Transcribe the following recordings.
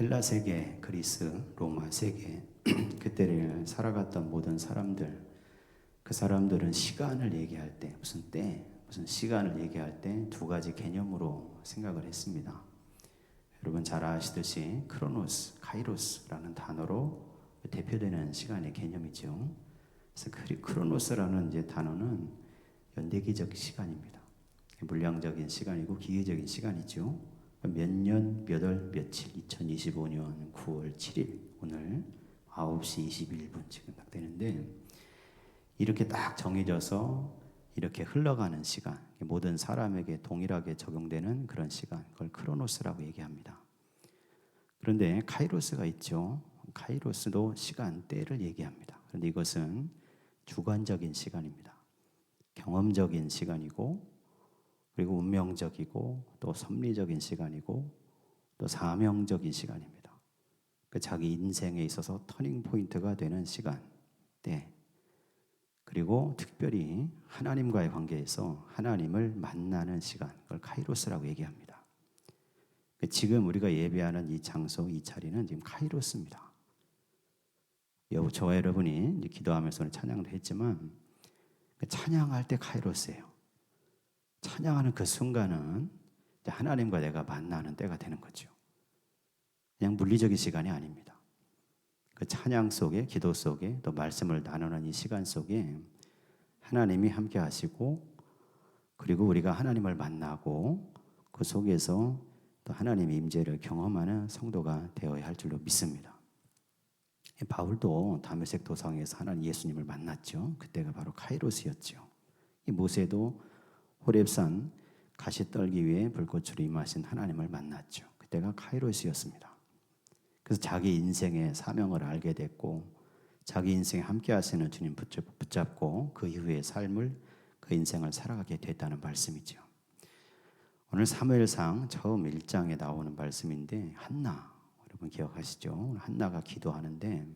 헬라 세계, 그리스, 로마 세계 그때를 살아갔던 모든 사람들 그 사람들은 시간을 얘기할 때 무슨 때 무슨 시간을 얘기할 때 두 가지 개념으로 생각을 했습니다. 여러분 잘 아시듯이 크로노스, 카이로스라는 단어로 대표되는 시간의 개념이죠. 그래서 그 크로노스라는 이제 단어는 연대기적 시간입니다. 물량적인 시간이고 기계적인 시간이죠. 몇 년, 몇 월, 며칠, 2025년 9월 7일 오늘 9시 21분 지금 딱 되는데 이렇게 딱 정해져서 이렇게 흘러가는 시간, 모든 사람에게 동일하게 적용되는 그런 시간, 그걸 크로노스라고 얘기합니다. 그런데 카이로스가 있죠. 카이로스도 시간대를 얘기합니다. 그런데 이것은 주관적인 시간입니다. 경험적인 시간이고 그리고 운명적이고 또 섭리적인 시간이고 또 사명적인 시간입니다. 그 자기 인생에 있어서 터닝 포인트가 되는 시간, 때. 그리고 특별히 하나님과의 관계에서 하나님을 만나는 시간, 그걸 카이로스라고 얘기합니다. 그 지금 우리가 예배하는 이 장소, 이 자리는 지금 카이로스입니다. 저와 여러분이 기도하면서는 찬양을 했지만 그 찬양할 때 카이로스예요. 찬양하는 그 순간은 하나님과 내가 만나는 때가 되는 거죠. 그냥 물리적인 시간이 아닙니다. 그 찬양 속에, 기도 속에, 또 말씀을 나누는 이 시간 속에 하나님이 함께 하시고, 그리고 우리가 하나님을 만나고, 그 속에서 또 하나님의 임재를 경험하는 성도가 되어야 할 줄로 믿습니다. 바울도 다메섹 도상에서 하나님 예수님을 만났죠. 그때가 바로 카이로스였죠. 이 모세도 호렙산 가시 떨기 위해 불꽃으로 임하신 하나님을 만났죠. 그때가 카이로스였습니다. 그래서 자기 인생의 사명을 알게 됐고 자기 인생에 함께 하시는 주님 붙잡고 그 이후의 삶을 그 인생을 살아가게 됐다는 말씀이죠. 오늘 사무엘상 처음 1장에 나오는 말씀인데 한나 여러분 기억하시죠? 한나가 기도하는데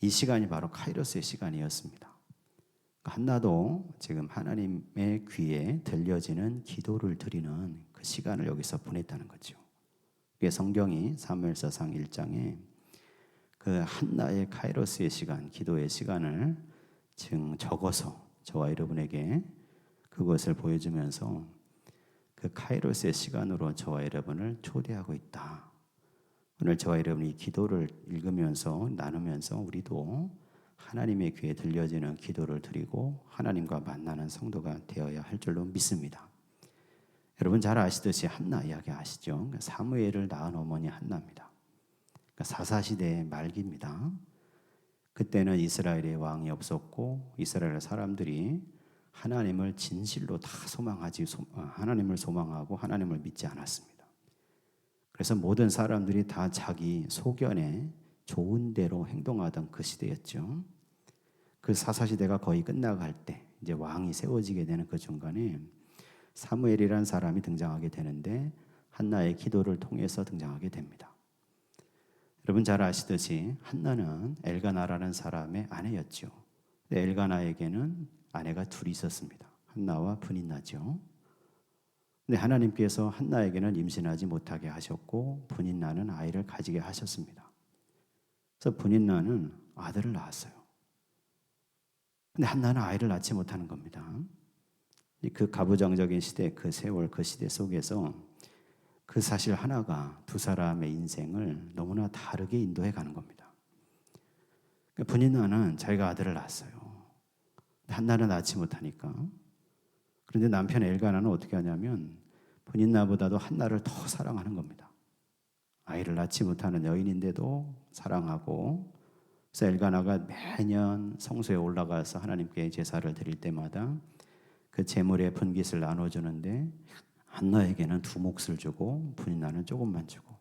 이 시간이 바로 카이로스의 시간이었습니다. 한나도 지금 하나님의 귀에 들려지는 기도를 드리는 그 시간을 여기서 보냈다는 거죠. 그게 성경이 사무엘서상 1장에 그 한나의 카이로스의 시간, 기도의 시간을 지금 적어서 저와 여러분에게 그것을 보여주면서 그 카이로스의 시간으로 저와 여러분을 초대하고 있다. 오늘 저와 여러분이 기도를 읽으면서 나누면서 우리도 하나님의 귀에 들려지는 기도를 드리고 하나님과 만나는 성도가 되어야 할 줄로 믿습니다. 여러분 잘 아시듯이 한나 이야기 아시죠? 그러니까 사무엘을 낳은 어머니 한나입니다. 그러니까 사사 시대의 말기입니다. 그때는 이스라엘의 왕이 없었고 이스라엘 사람들이 하나님을 진실로 다 소망하지 어, 하나님을 소망하고 하나님을 믿지 않았습니다. 그래서 모든 사람들이 다 자기 소견에 좋은 대로 행동하던 그 시대였죠. 그 사사시대가 거의 끝나갈 때 이제 왕이 세워지게 되는 그 중간에 사무엘이라는 사람이 등장하게 되는데 한나의 기도를 통해서 등장하게 됩니다. 여러분 잘 아시듯이 한나는 엘가나라는 사람의 아내였죠. 엘가나에게는 아내가 둘이 있었습니다. 한나와 분인나죠. 근데 하나님께서 한나에게는 임신하지 못하게 하셨고 분인나는 아이를 가지게 하셨습니다. 그래서 분인나는 아들을 낳았어요. 근데 한나는 아이를 낳지 못하는 겁니다. 그 가부장적인 시대, 그 세월, 그 시대 속에서 그 사실 하나가 두 사람의 인생을 너무나 다르게 인도해 가는 겁니다. 분인나는 그러니까 자기가 아들을 낳았어요. 한나는 낳지 못하니까. 그런데 남편 엘가나는 어떻게 하냐면 분인나보다도 한나를 더 사랑하는 겁니다. 아이를 낳지 못하는 여인인데도 사랑하고 그래서 엘가나가 매년 성소에 올라가서 하나님께 제사를 드릴 때마다 그 재물의 분깃을 나눠주는데 한나에게는 두 몫을 주고 분인나는 조금만 주고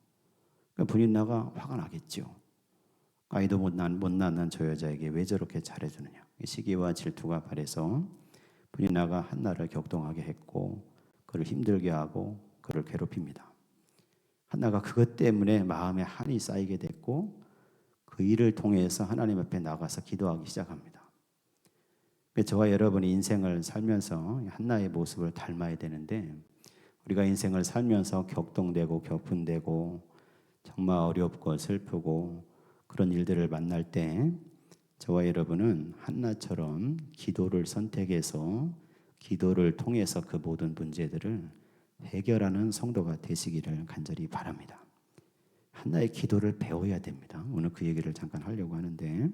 그러니까 분인나가 화가 나겠죠. 아이도 못, 낳, 못 낳는 저 여자에게 왜 저렇게 잘해주느냐. 시기와 질투가 발해서 분인나가 한나를 격동하게 했고 그를 힘들게 하고 그를 괴롭힙니다. 한나가 그것 때문에 마음에 한이 쌓이게 됐고 그 일을 통해서 하나님 앞에 나가서 기도하기 시작합니다. 저와 여러분이 인생을 살면서 한나의 모습을 닮아야 되는데 우리가 인생을 살면서 격동되고 격분되고 정말 어렵고 슬프고 그런 일들을 만날 때 저와 여러분은 한나처럼 기도를 선택해서 기도를 통해서 그 모든 문제들을 해결하는 성도가 되시기를 간절히 바랍니다. 한나의 기도를 배워야 됩니다. 오늘 그 얘기를 잠깐 하려고 하는데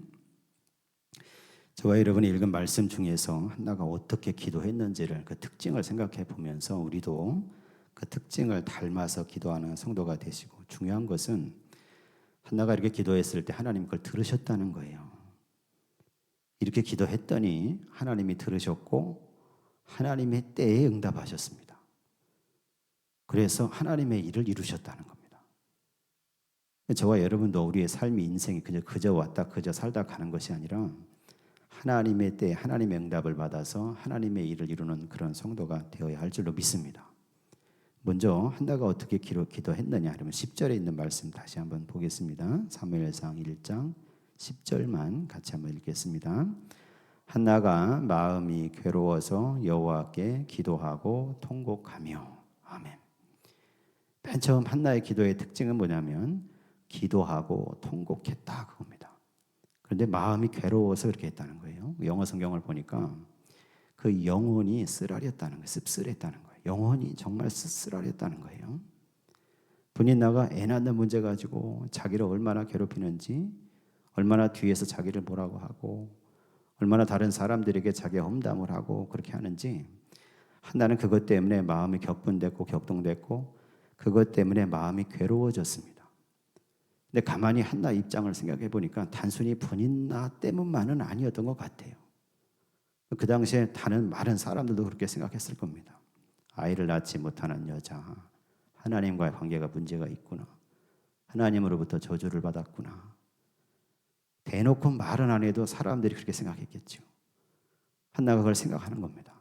저와 여러분이 읽은 말씀 중에서 한나가 어떻게 기도했는지를 그 특징을 생각해 보면서 우리도 그 특징을 닮아서 기도하는 성도가 되시고 중요한 것은 한나가 이렇게 기도했을 때 하나님 그걸 들으셨다는 거예요. 이렇게 기도했더니 하나님이 들으셨고 하나님의 때에 응답하셨습니다. 그래서 하나님의 일을 이루셨다는 겁니다. 저와 여러분도 우리의 삶이 인생이 그저 그저 왔다 그저 살다 가는 것이 아니라 하나님의 때 하나님의 응답을 받아서 하나님의 일을 이루는 그런 성도가 되어야 할 줄로 믿습니다. 먼저 한나가 어떻게 기도, 기도했느냐 하면 10절에 있는 말씀 다시 한번 보겠습니다. 사무엘상 1장 10절만 같이 한번 읽겠습니다. 한나가 마음이 괴로워서 여호와께 기도하고 통곡하며 아멘. 맨 처음 한나의 기도의 특징은 뭐냐면 기도하고 통곡했다 그겁니다. 그런데 마음이 괴로워서 그렇게 했다는 거예요. 영어 성경을 보니까 그 영혼이 쓰라렸다는 거예요. 씁쓸했다는 거예요. 영혼이 정말 씁쓸하렸다는 거예요. 본인 나가 애 낳는 문제 가지고 자기를 얼마나 괴롭히는지, 얼마나 뒤에서 자기를 뭐라고 하고, 얼마나 다른 사람들에게 자기 험담을 하고 그렇게 하는지, 한나는 그것 때문에 마음이 격분됐고 격동됐고, 그것 때문에 마음이 괴로워졌습니다. 근데 가만히 한나 입장을 생각해 보니까 단순히 본인 나 때문만은 아니었던 것 같아요. 그 당시에 다른 많은 사람들도 그렇게 생각했을 겁니다. 아이를 낳지 못하는 여자, 하나님과의 관계가 문제가 있구나. 하나님으로부터 저주를 받았구나. 대놓고 말은 안 해도 사람들이 그렇게 생각했겠죠. 한나가 그걸 생각하는 겁니다.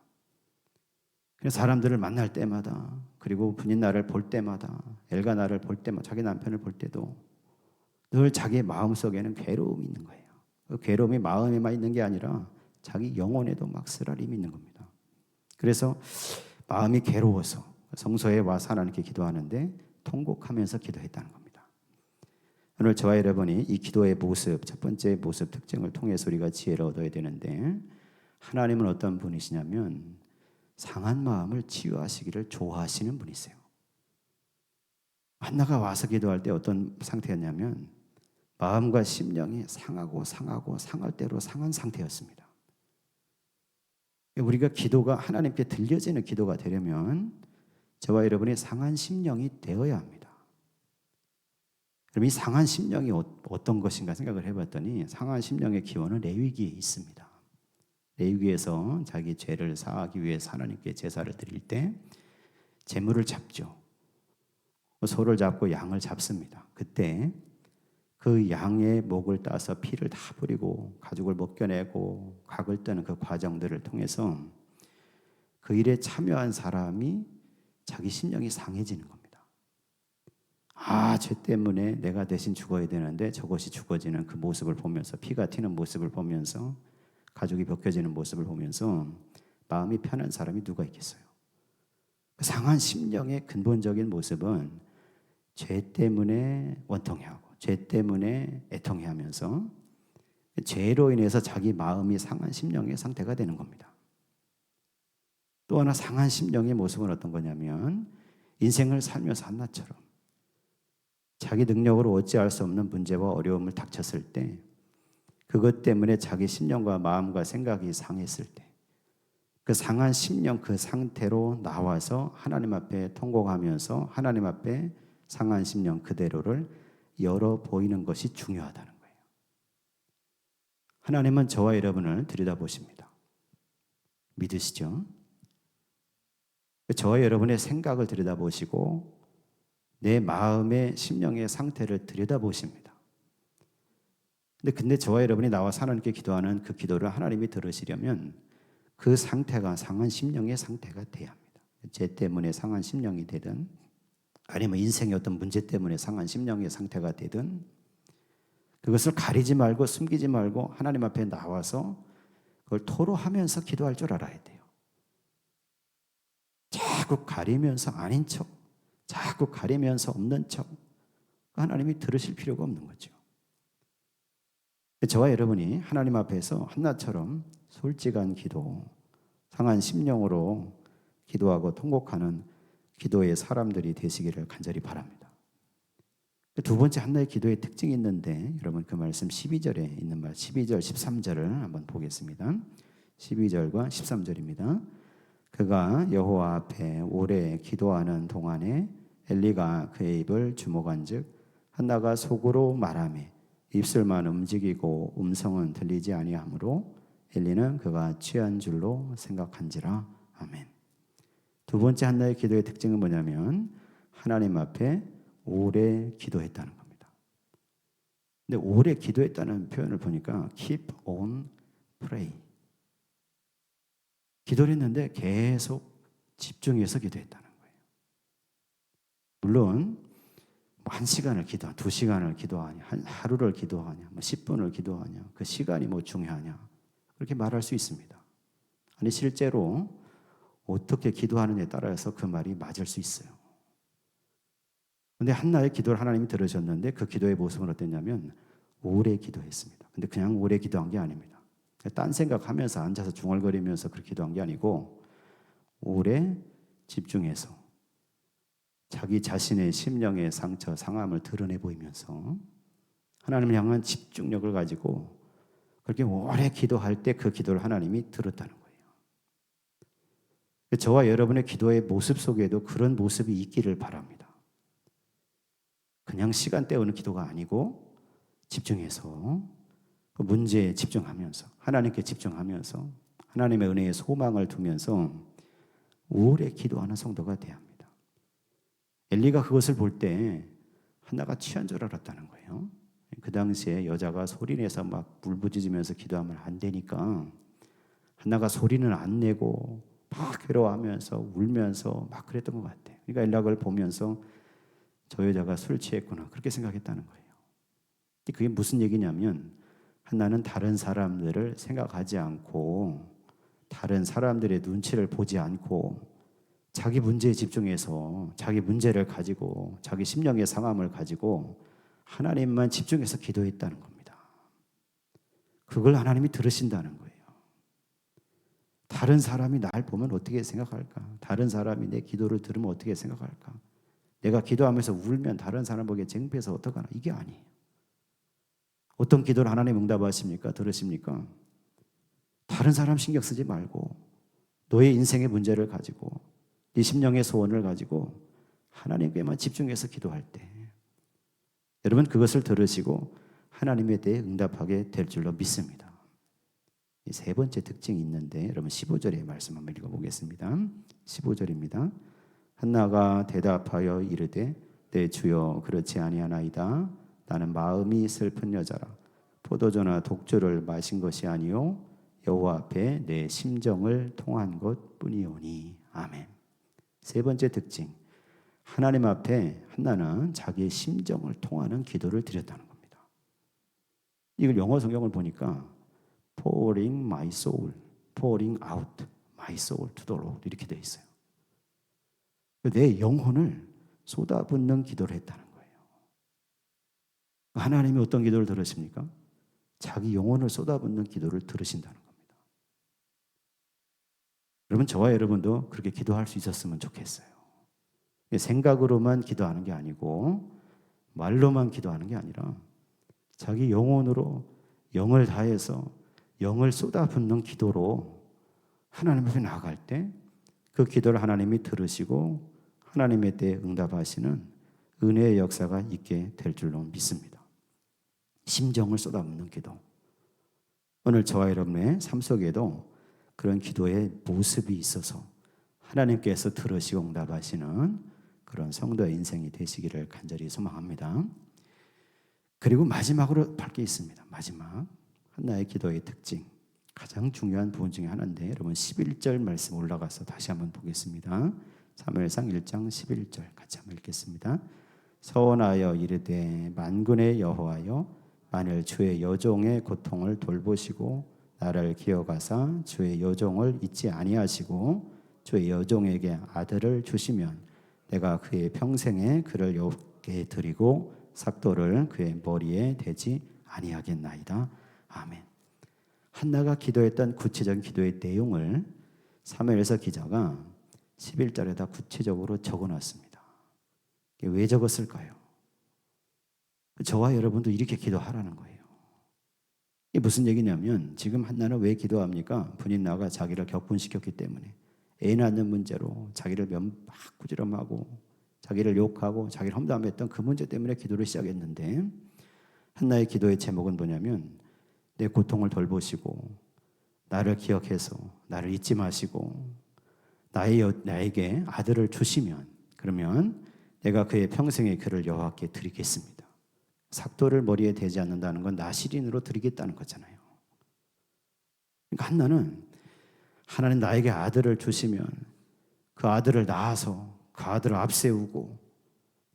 사람들을 만날 때마다 그리고 분인 나를 볼 때마다 엘가 나를 볼 때마다 자기 남편을 볼 때도 늘 자기의 마음속에는 괴로움이 있는 거예요. 그 괴로움이 마음에만 있는 게 아니라 자기 영혼에도 막 쓰라림이 있는 겁니다. 그래서 마음이 괴로워서 성소에 와서 하나님께 기도하는데 통곡하면서 기도했다는 겁니다. 오늘 저와 여러분이 이 기도의 모습, 첫 번째 모습 특징을 통해서 우리가 지혜를 얻어야 되는데 하나님은 어떤 분이시냐면 상한 마음을 치유하시기를 좋아하시는 분이세요. 한나가 와서 기도할 때 어떤 상태였냐면 마음과 심령이 상하고 상하고 상할 대로 상한 상태였습니다. 우리가 기도가 하나님께 들려지는 기도가 되려면 저와 여러분의 상한 심령이 되어야 합니다. 그럼 이 상한 심령이 어, 어떤 것인가 생각을 해봤더니 상한 심령의 기원은 레위기에 있습니다. 레위기에서 자기 죄를 사하기 위해 하나님께 제사를 드릴 때 제물을 잡죠. 소를 잡고 양을 잡습니다. 그때 그 양의 목을 따서 피를 다 뿌리고 가죽을 벗겨내고 각을 뜨는 그 과정들을 통해서 그 일에 참여한 사람이 자기 심령이 상해지는 겁니다. 아, 죄 때문에 내가 대신 죽어야 되는데 저것이 죽어지는 그 모습을 보면서 피가 튀는 모습을 보면서 가죽이 벗겨지는 모습을 보면서 마음이 편한 사람이 누가 있겠어요? 그 상한 심령의 근본적인 모습은 죄 때문에 원통해하고 죄 때문에 애통해하면서 죄로 인해서 자기 마음이 상한 심령의 상태가 되는 겁니다. 또 하나 상한 심령의 모습은 어떤 거냐면 인생을 살면서 한나처럼 자기 능력으로 어찌할 수 없는 문제와 어려움을 닥쳤을 때 그것 때문에 자기 심령과 마음과 생각이 상했을 때 그 상한 심령 그 상태로 나와서 하나님 앞에 통곡하면서 하나님 앞에 상한 심령 그대로를 열어 보이는 것이 중요하다는 거예요. 하나님은 저와 여러분을 들여다보십니다. 믿으시죠? 저와 여러분의 생각을 들여다보시고 내 마음의 심령의 상태를 들여다보십니다. 근데 근데 저와 여러분이 나와 하나님께 기도하는 그 기도를 하나님이 들으시려면 그 상태가 상한 심령의 상태가 돼야 합니다. 죄 때문에 상한 심령이 되든 아니면 인생의 어떤 문제 때문에 상한 심령의 상태가 되든 그것을 가리지 말고 숨기지 말고 하나님 앞에 나와서 그걸 토로하면서 기도할 줄 알아야 돼요. 자꾸 가리면서 아닌 척, 자꾸 가리면서 없는 척, 하나님이 들으실 필요가 없는 거죠. 저와 여러분이 하나님 앞에서 한나처럼 솔직한 기도, 상한 심령으로 기도하고 통곡하는 기도의 사람들이 되시기를 간절히 바랍니다. 두 번째 한나의 기도의 특징이 있는데 여러분 그 말씀 12절에 있는 말 12절 13절을 한번 보겠습니다. 12절과 13절입니다. 그가 여호와 앞에 오래 기도하는 동안에 엘리가 그의 입을 주목한즉 한나가 속으로 말하며 입술만 움직이고 음성은 들리지 아니하므로 엘리는 그가 취한 줄로 생각한지라 아멘. 두 번째 한나의 기도의 특징은 뭐냐면 하나님 앞에 오래 기도했다는 겁니다. 근데 오래 기도했다는 표현을 보니까 keep on pray. 기도를 했는데 계속 집중해서 기도했다는 거예요. 물론 한 시간을 기도하냐, 두 시간을 기도하냐, 한 하루를 기도하냐, 뭐 10분을 기도하냐, 그 시간이 뭐 중요하냐, 그렇게 말할 수 있습니다. 아니, 실제로 어떻게 기도하느냐에 따라서 그 말이 맞을 수 있어요. 근데 한나의 기도를 하나님이 들으셨는데 그 기도의 모습은 어땠냐면 오래 기도했습니다. 근데 그냥 오래 기도한 게 아닙니다. 딴 생각하면서 앉아서 중얼거리면서 그렇게 기도한 게 아니고 오래 집중해서 자기 자신의 심령의 상처, 상함을 드러내 보이면서 하나님을 향한 집중력을 가지고 그렇게 오래 기도할 때 그 기도를 하나님이 들었다는 거예요. 저와 여러분의 기도의 모습 속에도 그런 모습이 있기를 바랍니다. 그냥 시간 때우는 기도가 아니고 집중해서 그 문제에 집중하면서 하나님께 집중하면서 하나님의 은혜에 소망을 두면서 오래 기도하는 성도가 돼야 합니다. 엘리가 그것을 볼 때 하나가 취한 줄 알았다는 거예요. 그 당시에 여자가 소리 내서 막 불부짖으면서 기도하면 안 되니까 하나가 소리는 안 내고 막 괴로워하면서 울면서 막 그랬던 것 같아요. 그러니까 엘락을 보면서 저 여자가 술 취했구나 그렇게 생각했다는 거예요. 그게 무슨 얘기냐면 하나는 다른 사람들을 생각하지 않고 다른 사람들의 눈치를 보지 않고 자기 문제에 집중해서 자기 문제를 가지고 자기 심령의 상함을 가지고 하나님만 집중해서 기도했다는 겁니다. 그걸 하나님이 들으신다는 거예요. 다른 사람이 날 보면 어떻게 생각할까? 다른 사람이 내 기도를 들으면 어떻게 생각할까? 내가 기도하면서 울면 다른 사람 보기에 쟁패해서 어떡하나? 이게 아니에요. 어떤 기도를 하나님 응답하십니까? 들으십니까? 다른 사람 신경 쓰지 말고 너의 인생의 문제를 가지고 네 심령의 소원을 가지고 하나님께만 집중해서 기도할 때 여러분 그것을 들으시고 하나님에 대해 응답하게 될 줄로 믿습니다. 세 번째 특징이 있는데 여러분 15절의 말씀 한번 읽어보겠습니다. 15절입니다. 한나가 대답하여 이르되 내 주여 그렇지 아니하나이다. 나는 마음이 슬픈 여자라 포도주나 독주를 마신 것이 아니요 여호와 앞에 내 심정을 통한 것뿐이오니 아멘. 세 번째 특징. 하나님 앞에 한나는 자기의 심정을 통하는 기도를 드렸다는 겁니다. 이걸 영어 성경을 보니까 pouring my soul, pouring out my soul to the Lord 이렇게 돼 있어요. 내 영혼을 쏟아붓는 기도를 했다는 거예요. 하나님이 어떤 기도를 들으십니까? 자기 영혼을 쏟아붓는 기도를 들으신다는 겁니다. 여러분 저와 여러분도 그렇게 기도할 수 있었으면 좋겠어요. 생각으로만 기도하는 게 아니고 말로만 기도하는 게 아니라 자기 영혼으로 영을 다해서 영을 쏟아붓는 기도로 하나님 앞에 나아갈 때 그 기도를 하나님이 들으시고 하나님에 대해 응답하시는 은혜의 역사가 있게 될 줄로 믿습니다. 심정을 쏟아붓는 기도. 오늘 저와 여러분의 삶 속에도 그런 기도의 모습이 있어서 하나님께서 들으시고 응답하시는 그런 성도의 인생이 되시기를 간절히 소망합니다. 그리고 마지막으로 밝게 있습니다. 마지막 하나의 기도의 특징 가장 중요한 부분 중에 하나인데 여러분 11절 말씀 올라가서 다시 한번 보겠습니다. 사무엘상 1장 11절 같이 한번 읽겠습니다. 서원하여 이르되 만군의 여호와여 만일 주의 여종의 고통을 돌보시고 나를 기어가사 주의 여종을 잊지 아니하시고 주의 여종에게 아들을 주시면 내가 그의 평생에 그를 여호께 드리고 삭도를 그의 머리에 대지 아니하겠나이다. 아멘. 한나가 기도했던 구체적인 기도의 내용을 사무엘서 기자가 11절에다 구체적으로 적어 놨습니다. 왜 적었을까요? 저와 여러분도 이렇게 기도하라는 거예요. 이게 무슨 얘기냐면 지금 한나는 왜 기도합니까? 본인 나가 자기를 격분시켰기 때문에 애 낳는 문제로 자기를 막 꾸지람하고 자기를 욕하고 자기를 험담했던 그 문제 때문에 기도를 시작했는데 한나의 기도의 제목은 뭐냐면 내 고통을 돌보시고 나를 기억해서 나를 잊지 마시고 나의 여, 나에게 아들을 주시면 그러면 내가 그의 평생의 그를 여호와께 드리겠습니다. 삭도를 머리에 대지 않는다는 건 나시린으로 드리겠다는 거잖아요. 그러니까 한나는 하나님 나에게 아들을 주시면 그 아들을 낳아서 그 아들을 앞세우고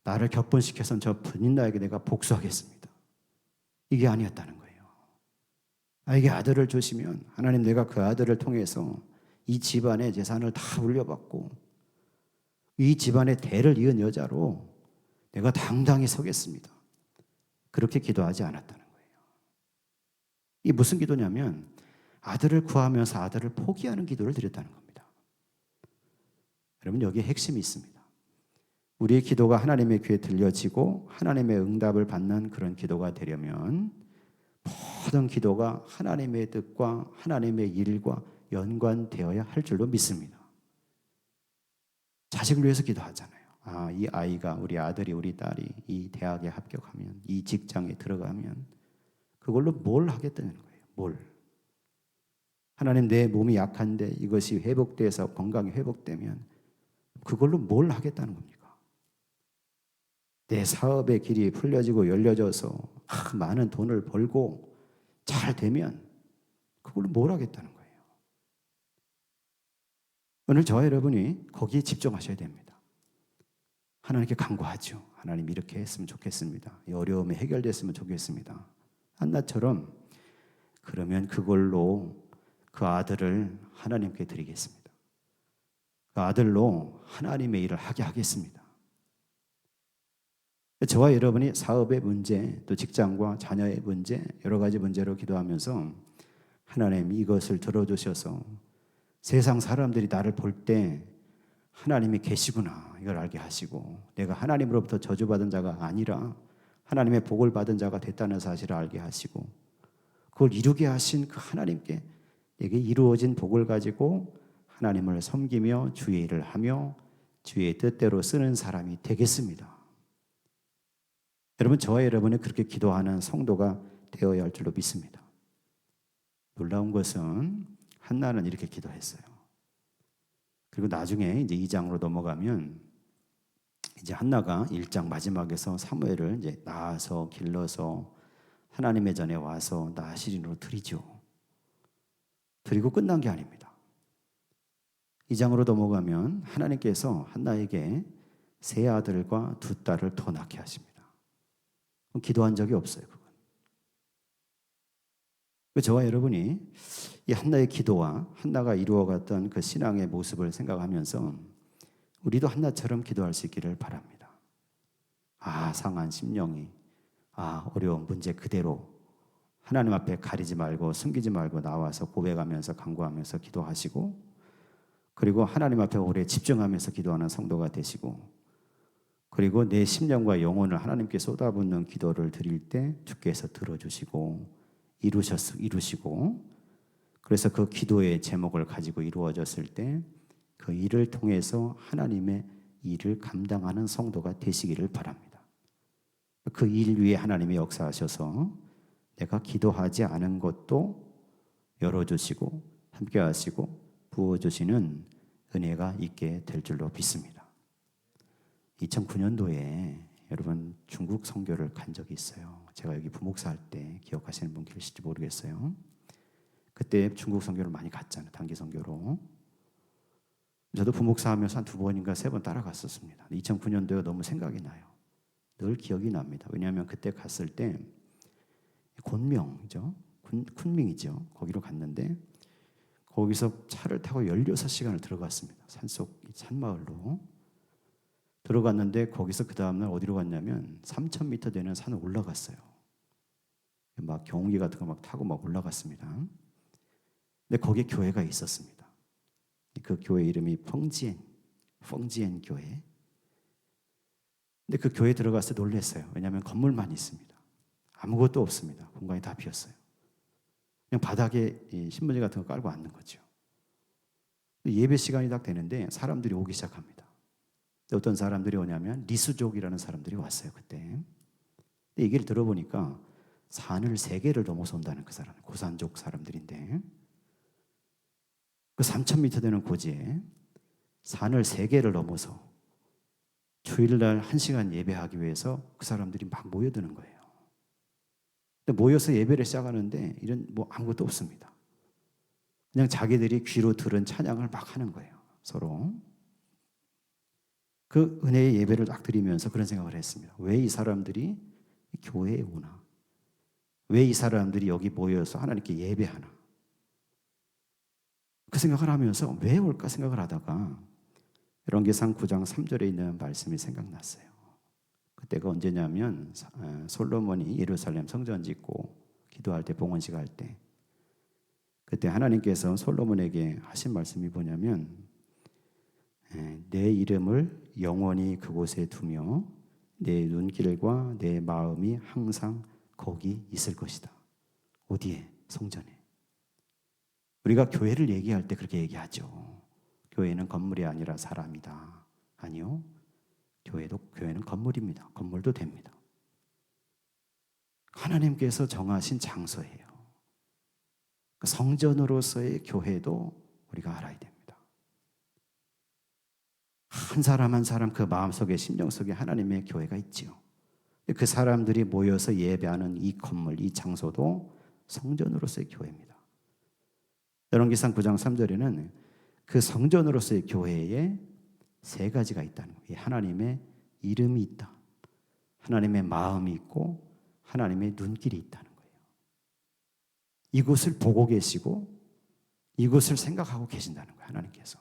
나를 격분시켜서 저 본인 나에게 내가 복수하겠습니다. 이게 아니었다는 거예요. 나에게 아들을 주시면 하나님 내가 그 아들을 통해서 이 집안의 재산을 다 물려받고 이 집안의 대를 이은 여자로 내가 당당히 서겠습니다. 그렇게 기도하지 않았다는 거예요. 이 무슨 기도냐면 아들을 구하면서 아들을 포기하는 기도를 드렸다는 겁니다. 여러분 여기에 핵심이 있습니다. 우리의 기도가 하나님의 귀에 들려지고 하나님의 응답을 받는 그런 기도가 되려면 모든 기도가 하나님의 뜻과 하나님의 일과 연관되어야 할 줄로 믿습니다. 자식을 위해서 기도하잖아요. 아, 이 아이가 우리 아들이 우리 딸이 이 대학에 합격하면 이 직장에 들어가면 그걸로 뭘 하겠다는 거예요. 뭘? 하나님 내 몸이 약한데 이것이 회복돼서 건강이 회복되면 그걸로 뭘 하겠다는 겁니까? 내 사업의 길이 풀려지고 열려져서 많은 돈을 벌고 잘 되면 그걸로 뭘 하겠다는 거예요. 오늘 저와 여러분이 거기에 집중하셔야 됩니다. 하나님께 간구하죠. 하나님 이렇게 했으면 좋겠습니다. 이 어려움이 해결됐으면 좋겠습니다. 한나처럼 그러면 그걸로 그 아들을 하나님께 드리겠습니다. 그 아들로 하나님의 일을 하게 하겠습니다. 저와 여러분이 사업의 문제, 또 직장과 자녀의 문제, 여러 가지 문제로 기도하면서 하나님 이것을 들어주셔서 세상 사람들이 나를 볼 때 하나님이 계시구나 이걸 알게 하시고 내가 하나님으로부터 저주받은 자가 아니라 하나님의 복을 받은 자가 됐다는 사실을 알게 하시고 그걸 이루게 하신 그 하나님께 내게 이루어진 복을 가지고 하나님을 섬기며 주의 일을 하며 주의 뜻대로 쓰는 사람이 되겠습니다. 여러분 저와 여러분이 그렇게 기도하는 성도가 되어야 할 줄로 믿습니다. 놀라운 것은 한나는 이렇게 기도했어요. 그리고 나중에 이제 2장으로 넘어가면 이제 한나가 1장 마지막에서 사무엘을 이제 낳아서 길러서 하나님의 전에 와서 나시린으로 드리죠. 드리고 끝난 게 아닙니다. 2장으로 넘어가면 하나님께서 한나에게 세 아들과 두 딸을 더 낳게 하십니다. 기도한 적이 없어요. 저와 여러분이 이 한나의 기도와 한나가 이루어갔던 그 신앙의 모습을 생각하면서 우리도 한나처럼 기도할 수 있기를 바랍니다. 아 상한 심령이 아 어려운 문제 그대로 하나님 앞에 가리지 말고 숨기지 말고 나와서 고백하면서 간구하면서 기도하시고 그리고 하나님 앞에 오래 집중하면서 기도하는 성도가 되시고 그리고 내 심령과 영혼을 하나님께 쏟아붓는 기도를 드릴 때 주께서 들어주시고 이루셨 이루시고 그래서 그 기도의 제목을 가지고 이루어졌을 때 그 일을 통해서 하나님의 일을 감당하는 성도가 되시기를 바랍니다. 그 일 위에 하나님이 역사하셔서 내가 기도하지 않은 것도 열어주시고 함께 하시고 부어주시는 은혜가 있게 될 줄로 믿습니다. 2009년도에 여러분 중국 선교를 간 적이 있어요. 제가 여기 부목사 할 때 기억하시는 분 계실지 모르겠어요. 그때 중국 선교를 많이 갔잖아요. 단기 선교로. 저도 부목사 하면서 한 두 번인가 세 번 따라갔었습니다. 2009년도에 너무 생각이 나요. 늘 기억이 납니다. 왜냐하면 그때 갔을 때 곤명이죠. 쿤밍이죠. 거기로 갔는데 거기서 차를 타고 16시간을 들어갔습니다. 산속 산마을로. 들어갔는데 거기서 그 다음날 어디로 갔냐면 3,000m 되는 산을 올라갔어요. 막 경운기 같은 거 막 타고 막 올라갔습니다. 근데 거기에 교회가 있었습니다. 그 교회 이름이 펑지엔, 펑지엔 교회. 근데 그 교회 들어갔을 때 놀랐어요. 왜냐하면 건물만 있습니다. 아무것도 없습니다. 공간이 다 비었어요. 그냥 바닥에 이 신문지 같은 거 깔고 앉는 거죠. 예배 시간이 딱 되는데 사람들이 오기 시작합니다. 어떤 사람들이 오냐면 리수족이라는 사람들이 왔어요 그때. 근데 얘기를 들어보니까 산을 세 개를 넘어서 온다는 그 사람, 고산족 사람들인데 그 3,000m 되는 고지에 산을 세 개를 넘어서 주일날 한 시간 예배하기 위해서 그 사람들이 막 모여드는 거예요. 모여서 예배를 시작하는데 이런 뭐 아무것도 없습니다. 그냥 자기들이 귀로 들은 찬양을 막 하는 거예요. 서로. 그 은혜의 예배를 딱 드리면서 그런 생각을 했습니다. 왜 이 사람들이 교회에 오나? 왜 이 사람들이 여기 모여서 하나님께 예배하나? 그 생각을 하면서 왜 올까 생각을 하다가 열왕기상 9장 3절에 있는 말씀이 생각났어요. 그때가 언제냐면 어, 솔로몬이 예루살렘 성전 짓고 기도할 때 봉헌식 할 때 그때 하나님께서 솔로몬에게 하신 말씀이 뭐냐면 에, 내 이름을 영원히 그곳에 두며 내 눈길과 내 마음이 항상 거기 있을 것이다. 어디에? 성전에. 우리가 교회를 얘기할 때 그렇게 얘기하죠. 교회는 건물이 아니라 사람이다. 아니요. 교회도 교회는 건물입니다. 건물도 됩니다. 하나님께서 정하신 장소예요. 그 성전으로서의 교회도 우리가 알아야 됩니다. 한 사람 한 사람 그 마음속에 심령 속에 하나님의 교회가 있지요. 그 사람들이 모여서 예배하는 이 건물, 이 장소도 성전으로서의 교회입니다. 열왕기상 9장 3절에는 그 성전으로서의 교회에 세 가지가 있다는 거예요. 하나님의 이름이 있다. 하나님의 마음이 있고 하나님의 눈길이 있다는 거예요. 이곳을 보고 계시고 이곳을 생각하고 계신다는 거예요. 하나님께서.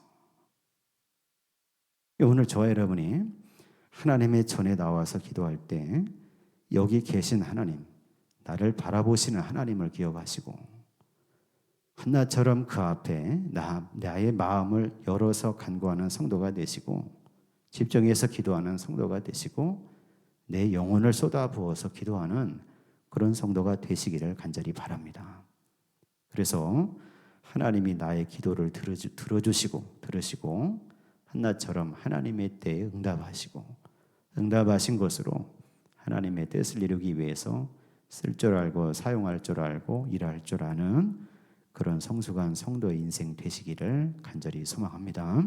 오늘 저와 여러분이 하나님의 전에 나와서 기도할 때 여기 계신 하나님, 나를 바라보시는 하나님을 기억하시고 한나처럼 그 앞에 나, 나의 마음을 열어서 간구하는 성도가 되시고 집중해서 기도하는 성도가 되시고 내 영혼을 쏟아 부어서 기도하는 그런 성도가 되시기를 간절히 바랍니다. 그래서 하나님이 나의 기도를 들어주, 들어주시고 들으시고 한나처럼 하나님의 때에 응답하시고 응답하신 것으로 하나님의 뜻을 이루기 위해서 쓸 줄 알고 사용할 줄 알고 일할 줄 아는 그런 성숙한 성도의 인생 되시기를 간절히 소망합니다.